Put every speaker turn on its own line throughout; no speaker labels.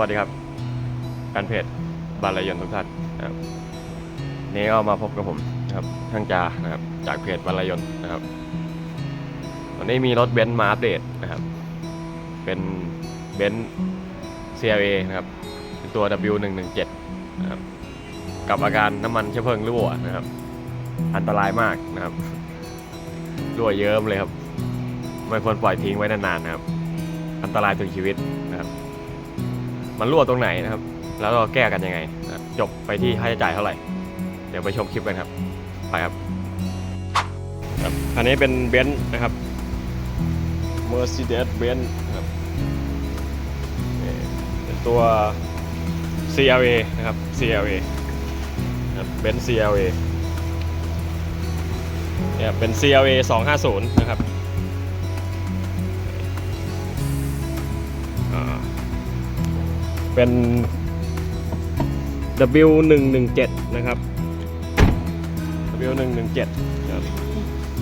วัสดีครับแฟนเพจบาลายนทุกท่านนะครับนี่ก็มาพบกับผมนะครับช่างจานะครับ จากเพจบาลายนนะครับวันนี้มีรถเบนซ์มาอัปเดตนะครับ เป็นเบนซ์ CLA นะครับเป็นตัว W117 นะครับกับอาการน้ำมันเชื้อเพลิงรั่วนะครับ อันตรายมากนะครับรั่วเยิ้มเลยครับ ไม่ควรปล่อยทิ้งไว้นานๆนะครับ อันตรายถึงชีวิตนะครับ มันรั่วตรงไหนนะครับ แล้วเราแก้กันยังไงนะครับจบไปที่ค่าใช้จ่ายเท่าไหร่ เดี๋ยวไปชมคลิปกันครับ ไปครับครับอันนี้เป็นเบนซ์นะครับ Mercedes Benz นะครับนี่เป็นตัว CLA นะครับ CLA นะครับเบนซ์ CLA เนี่ยเป็น CLA 250 นะครับ เป็น W117 นะครับ W117 นะครับ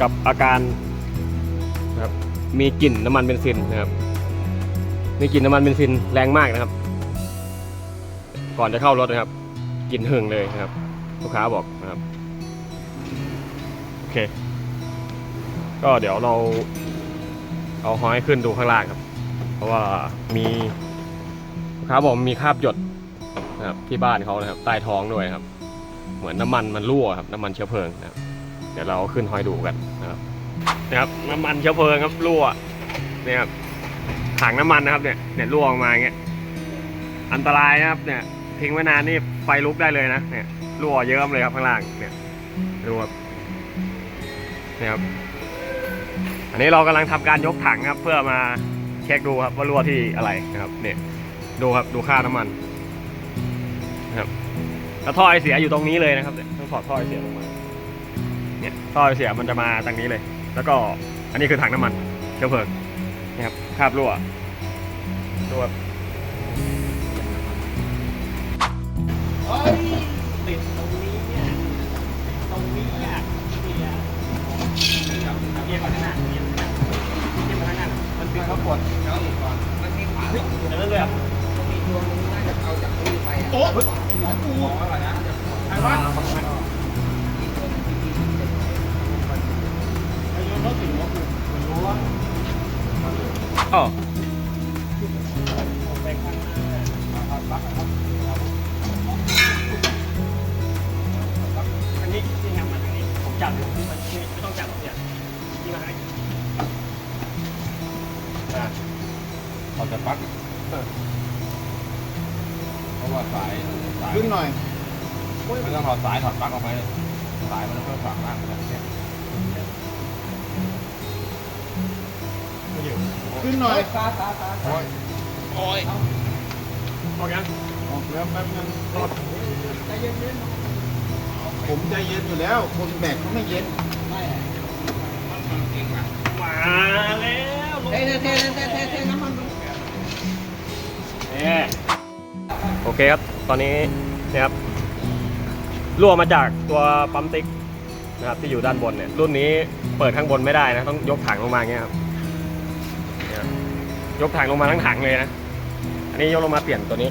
กับอาการนะครับมีกลิ่นน้ำมันเบนซินนะครับมีกลิ่นน้ำมันเบนซินแรงมากนะครับ ก่อนจะเข้ารถนะครับกลิ่นหึงเลยนะครับ ลูกค้าบอกนะครับโอเค ก็เดี๋ยวเราเอาห้อยขึ้นดูข้างล่างครับ เพราะว่ามี ลูกค้าบอกมีคราบหยดนะครับที่บ้านเขานะครับใต้ท้องด้วยครับ เหมือนน้ำมันมันรั่วครับน้ำมันเชื้อเพลิงนะครับเดี๋ยวเราขึ้นหอยดูกันนะครับนะครับน้ำมันเชื้อเพลิงครับรั่วเนี่ยครับถังน้ำมันนะครับเนี่ยเนี่ยรั่วออกมาอย่างเงี้ยอันตรายนะครับเนี่ยทิ้งไว้นานนี่ไฟลุกได้เลยนะเนี่ยรั่วเยิ้มเลยครับข้างล่างเนี่ยดูครับเนี่ครับอันนี้เรากำลังทำการยกถังครับ เพื่อมาเช็คดูครับว่ารั่วที่อะไรนะครับเนี่ย ดูครับดูค่าน้ำมันนะครับแล้วท่อไอเสียอยู่ตรงนี้เลยนะครับเนี่ยต้องถอดท่อไอเสียลงมาเนี่ยท่อไอเสียมันจะมาตรงนี้เลย แล้วก็อันนี้คือถังน้ำมันเชื้อเพลิงนะครับคราบรั่วดูครับ
นี้
ไปอ่ะ
โอ้ย
หัวปูอะไรนะ
ใครวะไอ้โยนรถสิหัวกูมันรู้ว่า
อ๋
ขึ้นหน่อ
ยไม่ต้องถอดสายถอดปลั๊กออกไปเลยสายมันเพิ่มฝั่งล่างนะเนี่ย
ไม่อยู่
ขึ้นหน่อย
โอ้ยโอ้ย
ออกยัง
ออกแล้วแป๊บนึงผมใจเย็นอยู่แล้ว คนแบกเขาไม่เย็น
มาแล้วลง
เทเทเทเทเทน้ำมัน
เนี่ย
โอเคครับ ตอนนี้เนี่ยครับรั่วมาจากตัวปั๊มติ๊กนะครับที่อยู่ด้านบนเนี่ย รุ่นนี้เปิดข้างบนไม่ได้นะ ต้องยกถังลงมาเงี้ยครับยกถังลงมาทั้งถังเลยนะ อันนี้ยกลงมาเปลี่ยนตัวนี้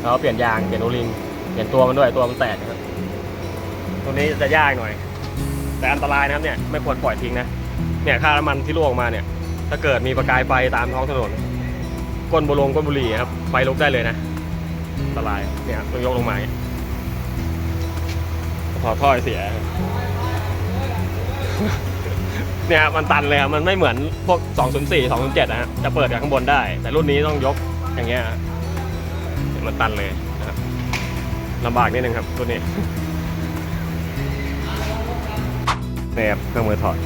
แล้วเปลี่ยนยางเปลี่ยนโอลิงเปลี่ยนตัวมันด้วยตัวมันแตกนะครับตัวนี้จะยากหน่อย แต่อันตรายนะครับเนี่ยไม่ควรปล่อยทิ้งนะเนี่ยค่าน้ำมันที่รั่วออกมาเนี่ย ถ้าเกิดมีประกายไฟตามท้องถนนก้นบุหรงก้นบุหรี่ครับไฟลุกได้เลยนะ อันตรายเนี่ยต้องยกลงมาอย่างเงี้ยถอท่อเสีย เนี่ยมันตันเลยครับมันไม่เหมือนพวก 204 207 นะฮะจะเปิดจากข้างบนได้ แต่รุ่นนี้ต้องยกอย่างเงี้ยมันตันเลยนะครับลำบากนิดนึงครับรุ่นนี้เนี่ยครับเครื่องมือถอด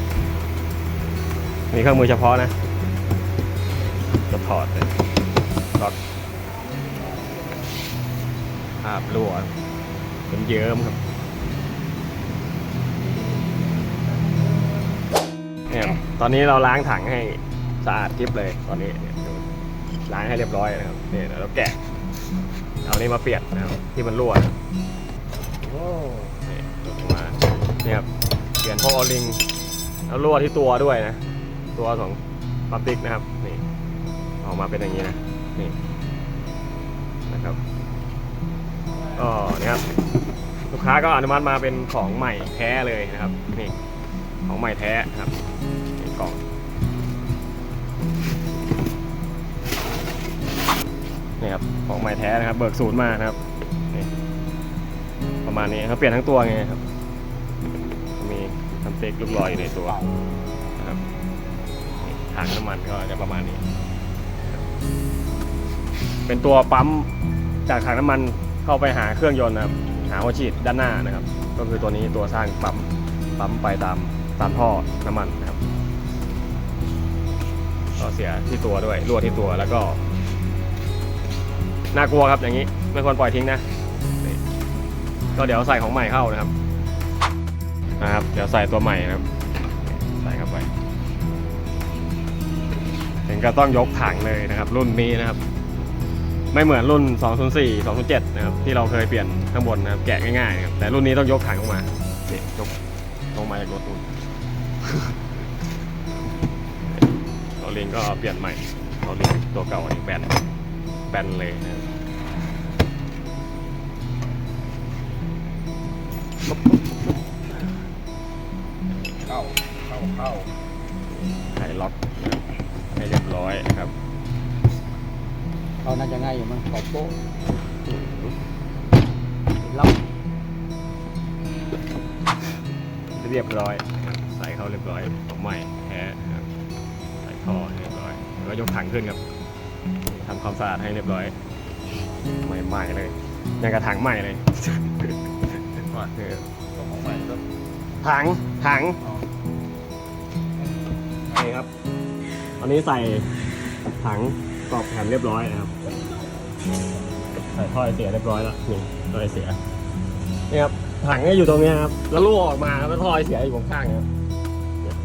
มีเครื่องมือเฉพาะนะจะถอดเลยล็อก ภาพรั่วเป็นเยิ้มครับเนี่ยตอนนี้เราล้างถังให้สะอาดทิบเลยตอนนี้เนี่ยล้างให้เรียบร้อยนะครับเนี่ยเราแกะเอานี้มาเปลี่ยนนะครับที่มันรั่วนะโอ้นี่หลุดออกมาเนี่ยครับเปลี่ยนพวกออลิงแล้วรั่วที่ตัวด้วยนะ ตัวของปั๊มติ๊กนะครับนี่ออกมาเป็นอย่างนี้นะนี่นะครับ ก็นะครับลูกค้าก็อนุมัติมาเป็นของใหม่แท้เลยนะครับนี่ของใหม่แท้ครับนี่กล่องนี่ครับของใหม่แท้นะครับ เบิกศูนย์มานะครับนี่ประมาณนี้เขาเปลี่ยนทั้งตัวไงครับ มีทำเต็กลูกลอยอยู่ในตัวนะครับถังน้ำมันก็จะประมาณนี้ เป็นตัวปั๊มจากถังน้ำมัน เข้าไปหาเครื่องยนต์นะครับหาหัวฉีดด้านหน้านะครับ ก็คือตัวนี้ตัวสร้างปั๊มปั๊มไปตามตามท่อน้ำมันนะครับก็เสียที่ตัวด้วยรั่วที่ตัวแล้วก็น่ากลัวครับอย่างนี้ไม่ควรปล่อยทิ้งนะนี่ก็เดี๋ยวใส่ของใหม่เข้านะครับนะครับเดี๋ยวใส่ตัวใหม่นะครับ ใส่เข้าไปถึงก็ต้องยกถังเลยนะครับ รุ่นนี้นะครับ ไม่เหมือนรุ่น 204 207 นะครับที่เราเคยเปลี่ยนข้างบนนะครับแกะง่ายๆนะครับแต่รุ่นนี้ต้องยกถังออกมาเนี่ยกลงมาจากรถนู่นเราลิงก็เปลี่ยนใหม่เราลิงตัวเก่าอันนี้แบนแบนเลยนะครับ
เข้าเข้าเข้า
ไขล็อกให้เรียบร้อยนะครับ
เราน่าจะง่ายอยู่มั้งขอโป๊ะล็อก
เรียบร้อย ใส่เข้าเรียบร้อยของใหม่แท้นะใส่ท่อเรียบร้อยแล้วก็ยกถังขึ้นครับทำความสะอาดให้เรียบร้อย ใหม่ๆเลยยังกระถังใหม่เลย
ว่า
เออ
ของใหม่ก็
ถังถัง
อ๋อ
นี่ครับ ตอนนี้ใส่ถัง กรอบแผ่นเรียบร้อยนะครับใส่ท่อไอเสียเรียบร้อยแล้วนี่ท่อไอเสียนี่ครับถังก็อยู่ตรงเนี้ยครับแล้วรั่วออกมาแล้วท่อไอเสียอยู่ข้างๆครับเนี่ย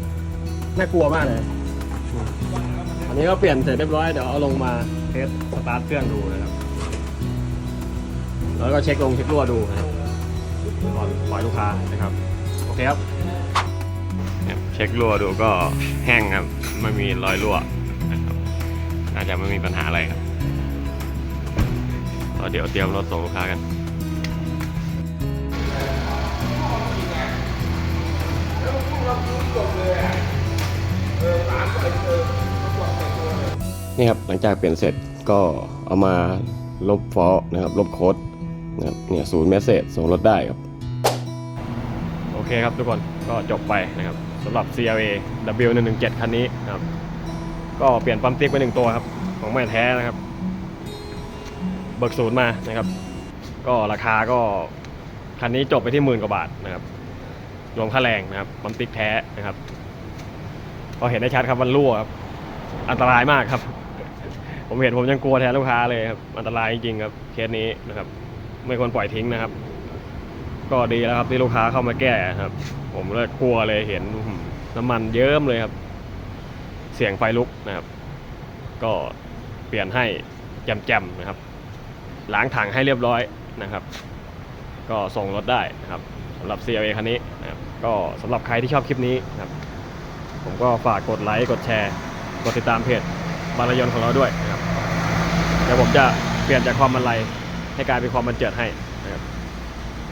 น่ากลัวมากเลยอันนี้ก็เปลี่ยนเสร็จเรียบร้อยเดี๋ยวเอาลงมาเทสสตาร์ทเครื่องดูนะครับ แล้วก็เช็คลงเช็ครั่วดูนะครับก่อนปล่อยลูกค้านะครับโอเคครับเนี่ยเช็ครั่วดูก็แห้งครับไม่มีรอยรั่วนะครับ น่าจะไม่มีปัญหาอะไรครับก็เดี๋ยวเตรียมรถส่งลูกค้ากันนี่ครับหลังจากเปลี่ยนเสร็จก็เอามาลบฟอลนะครับ ลบโค้ดนะครับเนี่ยศูนย์เมสเซจส่งรถได้ครับ โอเคครับทุกคนก็จบไปนะครับสำหรับ CLA W117 คันนี้นะครับ ก็เปลี่ยนปั๊มติ๊กไปหนึ่งตัวครับ ของไม่แท้นะครับ เบิกศูนย์มานะครับ ก็ราคาก็คันนี้จบไปที่หมื่นกว่าบาทนะครับ รวมค่าแรงนะครับปั๊มติ๊กแท้นะครับ ก็เห็นได้ชัดครับมันรั่วครับอันตรายมากครับ ผมเห็นผมยังกลัวแทนลูกค้าเลยครับอันตรายจริงครับเคสนี้นะครับ ไม่ควรปล่อยทิ้งนะครับ ก็ดีแล้วครับที่ลูกค้าเข้ามาแก้ครับ ผมเลยกลัวเลยเห็นน้ำมันเยิ้มเลยครับ เสียงไฟลุกนะครับ ก็เปลี่ยนให้แจมๆนะครับล้างถังให้เรียบร้อยนะครับ ก็ส่งรถได้นะครับสำหรับ CLA คันนี้นะครับก็สำหรับใครที่ชอบคลิปนี้นะครับ ผมก็ฝากกดไลค์กดแชร์ กดติดตามเพจบารยนต์ของเราด้วยนะครับเดี๋ยวผมจะเปลี่ยนจากความบันไลให้กลายเป็นความบันเจิดให้นะครับ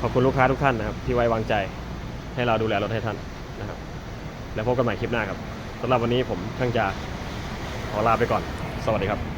ขอบคุณลูกค้าทุกท่านนะครับ ที่ไว้วางใจให้เราดูแลรถให้ท่านนะครับ แล้วพบกันใหม่คลิปหน้าครับ สำหรับวันนี้ผมช่างจะขอลาไปก่อน สวัสดีครับ